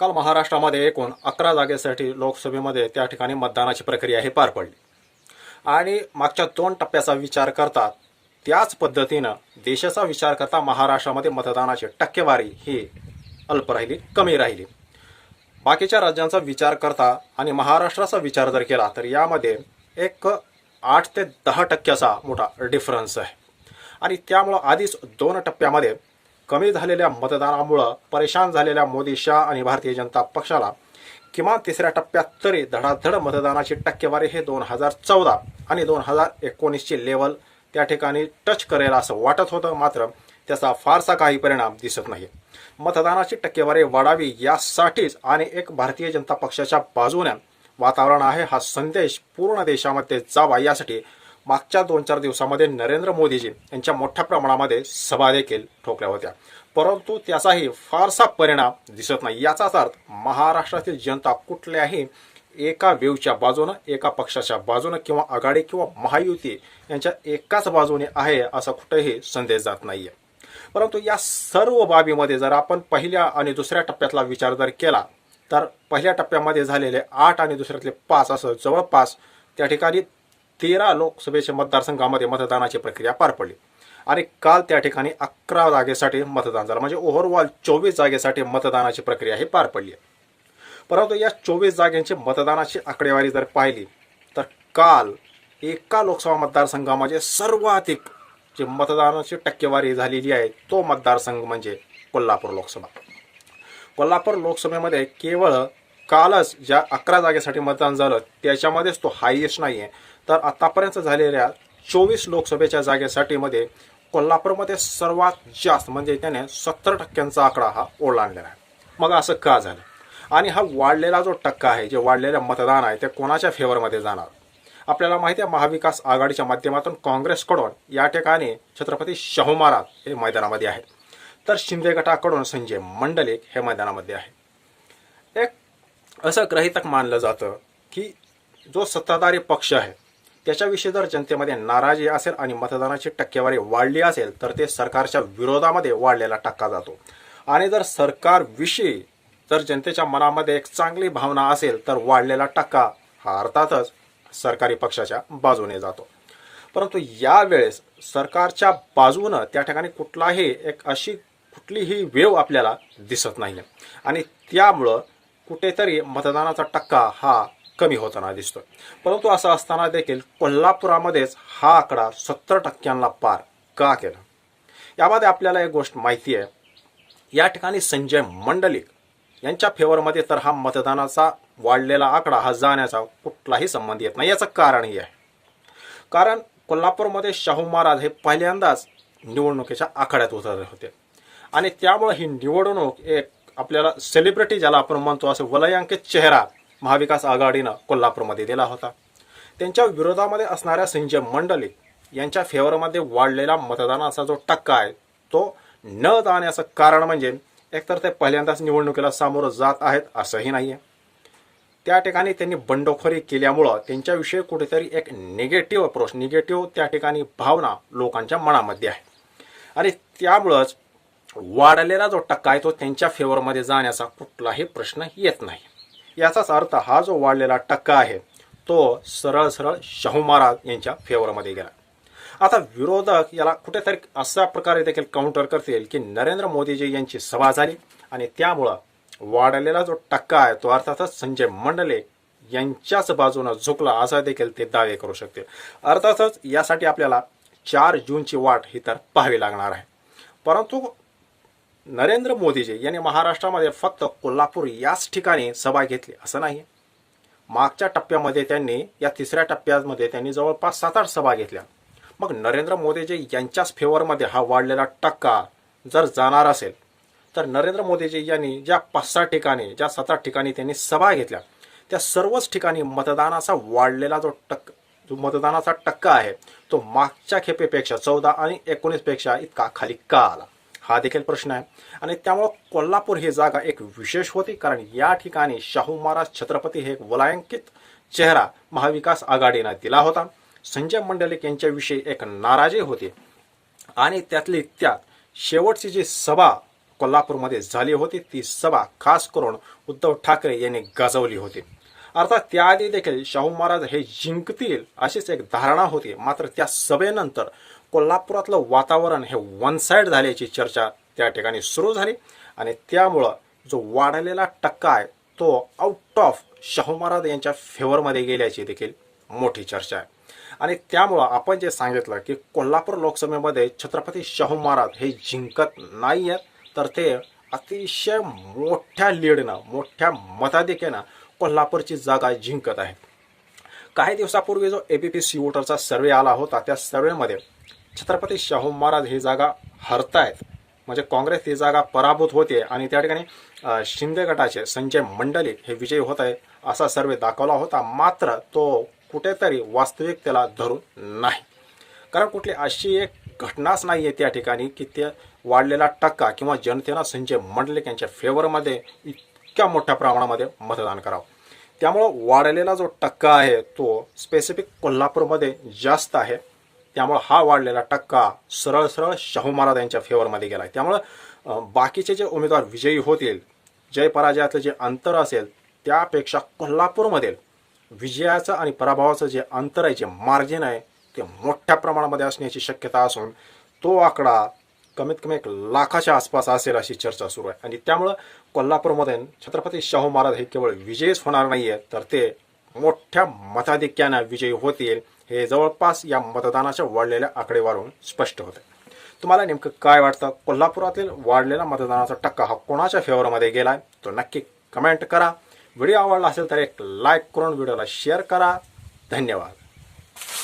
काल महाराष्ट्रामध्ये एकूण अकरा जागेसाठी लोकसभेमध्ये त्या ठिकाणी मतदानाची प्रक्रिया ही पार पडली. आणि मागच्या दोन टप्प्याचा विचार करता त्याच पद्धतीनं देशाचा विचार करता महाराष्ट्रामध्ये मतदानाची टक्केवारी ही अल्प राहिली कमी राहिली. बाकीच्या राज्यांचा विचार करता आणि महाराष्ट्राचा विचार जर केला तर यामध्ये एक आठ ते दहा टक्क्याचा मोठा डिफरन्स आहे. आणि त्यामुळं आधीच दोन टप्प्यामध्ये कमी झालेल्या मतदानामुळं परेशान झालेल्या मोदी शाह आणि भारतीय जनता पक्षाला किमान तिसऱ्या टप्प्यात तरी धडाधड मतदानाची टक्केवारी हे दोन हजार चौदा आणि दोन हजार एकोणीसची लेवल त्या ठिकाणी टच करेल असं वाटत होतं मात्र त्याचा फारसा काही परिणाम दिसत नाही. मतदानाची टक्केवारी वाढावी यासाठीच आणि एक भारतीय जनता पक्षाच्या बाजूने वातावरण आहे हा संदेश पूर्ण देशामध्ये जावा यासाठी मागच्या दोन चार दिवसामध्ये नरेंद्र मोदीजी यांच्या मोठ्या प्रमाणामध्ये सभा देखील ठोकल्या होत्या. परंतु त्याचाही फारसा परिणाम दिसत नाही. याचाच अर्थ महाराष्ट्रातील जनता कुठल्याही एका वेवच्या बाजूनं एका पक्षाच्या बाजूनं किंवा आघाडी किंवा महायुती यांच्या एकाच बाजूने आहे असा कुठेही संदेश जात नाहीये. परंतु या सर्व बाबीमध्ये जर आपण पहिल्या आणि दुसऱ्या टप्प्यातला विचार जर केला तर पहिल्या टप्प्यामध्ये झालेले आठ आणि दुसऱ्यातले पाच असं जवळपास त्या ठिकाणी तेरा लोकसभेच्या मतदारसंघामध्ये मतदानाची प्रक्रिया पार पडली. आणि काल त्या ठिकाणी अकरा जागेसाठी मतदान झालं. म्हणजे ओव्हरऑल चोवीस जागेसाठी मतदानाची प्रक्रिया ही पार पडली परंतु या चोवीस जागेंची मतदानाची आकडेवारी जर पाहिली तर काल एका लोकसभा मतदारसंघामध्ये सर्वाधिक जी मतदानाची टक्केवारी झालेली आहे तो मतदारसंघ म्हणजे कोल्हापूर लोकसभा. कोल्हापूर लोकसभेमध्ये केवळ कालच ज्या अकरा जागेसाठी मतदान झालं त्याच्यामध्येच तो हायएस्ट नाही आहे तर आतापर्यंत झालेल्या चोवीस लोकसभेच्या जागेसाठी मध्ये कोल्हापूरमध्ये सर्वात जास्त म्हणजे त्याने सत्तर टक्क्यांचा आकडा हा ओलांडलेला आहे. मग असं का झालं? आणि हा वाढलेला जो टक्का आहे जे वाढलेलं मतदान आहे ते कोणाच्या फेवरमध्ये जाणार? आपल्याला माहिती आहे महाविकास आघाडीच्या माध्यमातून काँग्रेसकडून या ठिकाणी छत्रपती शाहू महाराज हे मैदानामध्ये आहेत. तर शिंदे गटाकडून संजय मंडलिक हे मैदानामध्ये आहे एक असं ग्रहितक मानलं जातं की जो सत्ताधारी पक्ष आहे त्याच्याविषयी जर जनतेमध्ये नाराजी असेल आणि मतदानाची टक्केवारी वाढली असेल तर ते सरकारच्या विरोधामध्ये वाढलेला टक्का जातो. आणि जर सरकारविषयी जर जनतेच्या मनामध्ये एक चांगली भावना असेल तर वाढलेला टक्का हा अर्थातच सरकारी पक्षाच्या बाजूने जातो. परंतु यावेळेस सरकारच्या बाजूनं त्या ठिकाणी कुठलाही एक अशी कुठलीही वेव आपल्याला दिसत नाही आणि त्यामुळं कुठेतरी मतदानाचा टक्का हा कमी होताना दिसतोय. परंतु असं असताना देखील कोल्हापुरामध्येच हा आकडा सत्तर टक्क्यांना पार का केला? यामध्ये आपल्याला एक गोष्ट माहिती आहे. या ठिकाणी संजय मंडलिक यांच्या फेवरमध्ये तर हा मतदानाचा वाढलेला आकडा हा जाण्याचा कुठलाही संबंध येत नाही. याचं कारणही आहे. कारण कोल्हापूरमध्ये शाहू महाराज हे पहिल्यांदाच निवडणुकीच्या आखाड्यात उतरले होते. आणि त्यामुळे ही निवडणूक एक आपल्याला सेलिब्रिटी ज्याला आपण म्हणतो असं वलयांकित चेहरा महाविकास आघाडीनं कोल्हापूरमध्ये दिला होता. त्यांच्या विरोधामध्ये असणाऱ्या संजय मंडलिक यांच्या फेवरमध्ये वाढलेला मतदानाचा जो टक्का आहे तो न जाण्याचं कारण म्हणजे एकतर ते पहिल्यांदाच निवडणुकीला सामोरं जात आहेत असंही नाही आहे त्या ठिकाणी त्यांनी बंडखोरी केल्यामुळं त्यांच्याविषयी कुठेतरी एक निगेटिव्ह अप्रोच निगेटिव्ह त्या ठिकाणी भावना लोकांच्या मनामध्ये आहे. आणि त्यामुळंच वाढलेला जो टक्का आहे तो त्यांच्या फेवरमध्ये जाण्याचा कुठलाही प्रश्न येत नाही. याचाच अर्थ हा जो वाढलेला टक्का आहे तो सरळ सरळ शाहू महाराज यांच्या फेवरमध्ये गेला. आता विरोधक याला कुठेतरी अशा प्रकारे देखील काउंटर करतील की नरेंद्र मोदीजी यांची सभा झाली आणि त्यामुळं वाढलेला जो टक्का आहे तो अर्थातच संजय मंडले यांच्याच बाजूनं झुकला असा देखील ते दावे करू शकतील. अर्थातच यासाठी आपल्याला चार जूनची वाट ही तर पाहावी लागणार आहे. परंतु नरेंद्र मोदीजी यांनी महाराष्ट्रामध्ये फक्त कोल्हापूर याच ठिकाणी सभा घेतली असं नाही. मागच्या टप्प्यामध्ये त्यांनी या तिसऱ्या टप्प्यामध्ये त्यांनी जवळपास सात आठ सभा घेतल्या. मग नरेंद्र मोदीजी यांच्याच फेवरमध्ये हा वाढलेला टक्का जर जाणार असेल तर नरेंद्र मोदीजी यांनी ज्या पाच सहा ठिकाणी ज्या सात आठ ठिकाणी त्यांनी सभा घेतल्या त्या सर्वच ठिकाणी मतदानाचा वाढलेला जो टक्का जो मतदानाचा टक्का आहे तो मागच्या खेपेपेक्षा चौदा आणि एकोणीसपेक्षा इतका खाली का आला? हा देखील प्रश्न आहे. आणि त्यामुळं कोल्हापूर ही जागा एक विशेष होती कारण या ठिकाणी शाहू महाराज छत्रपती हे एक वलायंकित चेहरा महाविकास आघाडीनं दिला होता. संजय मंडलिक यांच्याविषयी एक नाराजी होती. आणि त्यातली त्यात शेवटची जी सभा कोल्हापूरमध्ये झाली होती ती सभा खास करून उद्धव ठाकरे यांनी गाजवली होती. अर्थात त्याआधी देखील शाहू महाराज हे जिंकतील अशीच एक धारणा होती. मात्र त्या सभेनंतर कोल्हापुरातलं वातावरण हे वन साईड झाल्याची चर्चा त्या ठिकाणी सुरू झाली. आणि त्यामुळं जो वाढलेला टक्का आहे तो आउट ऑफ शाहू महाराज यांच्या फेवरमध्ये गेल्याची देखील मोठी चर्चा आहे. आणि त्यामुळं आपण जे सांगितलं की कोल्हापूर लोकसभेमध्ये छत्रपती शाहू महाराज हे जिंकत नाही आहेत तर ते अतिशय मोठ्या लीडनं मोठ्या मताधिक्यानं कोल्हापूरची जागा जिंकत आहेत. काही दिवसापूर्वी जो ए पी पी सी वोटरचा सर्वे आला होता त्या सर्वेमध्ये छत्रपती शाहू महाराज ही जागा हरतायत. म्हणजे काँग्रेस ही जागा पराभूत होते आणि त्या ठिकाणी शिंदे गटाचे संजय मंडलिक हे विजयी होत आहे असा सर्वे दाखवला होता. मात्र तो कुठेतरी वास्तविकतेला धरून नाही. कारण कुठली अशी एक घटनाच नाही आहे त्या ठिकाणी की ते वाढलेला टक्का किंवा जनतेनं संजय मंडलिक यांच्या फेवरमध्ये इतक्या मोठ्या प्रमाणामध्ये मतदान करावं. त्यामुळं वाढलेला जो टक्का आहे तो स्पेसिफिक कोल्हापूरमध्ये जास्त आहे. त्यामुळं हा वाढलेला टक्का सरळ सरळ शाहू महाराज यांच्या फेवरमध्ये गेला आहे त्यामुळं बाकीचे जे उमेदवार विजयी होतील जय पराजयातलं जे अंतर असेल त्यापेक्षा कोल्हापूरमधील विजयाचं आणि पराभवाचं जे अंतर आहे जे मार्जिन आहे ते मोठ्या प्रमाणामध्ये असण्याची शक्यता असून तो आकडा कमीत कमी एक लाखाच्या आसपास असेल अशी चर्चा सुरू आहे. आणि त्यामुळं कोल्हापूरमध्ये छत्रपती शाहू महाराज हे केवळ विजयीच होणार नाही आहे तर ते मोठ्या मताधिक्यानं विजयी होतील. हे जवळपास या मतदानाच्या वाढलेल्या आकडेवारून स्पष्ट होते. तुम्हाला नेमकं काय वाटतं? कोल्हापुरातील वाढलेला मतदानाचा टक्का हा कोणाच्या फेवरमध्ये गेलाय? तो नक्की कमेंट करा. व्हिडिओ आवडला असेल तर एक लाईक करून व्हिडिओला शेअर करा. धन्यवाद.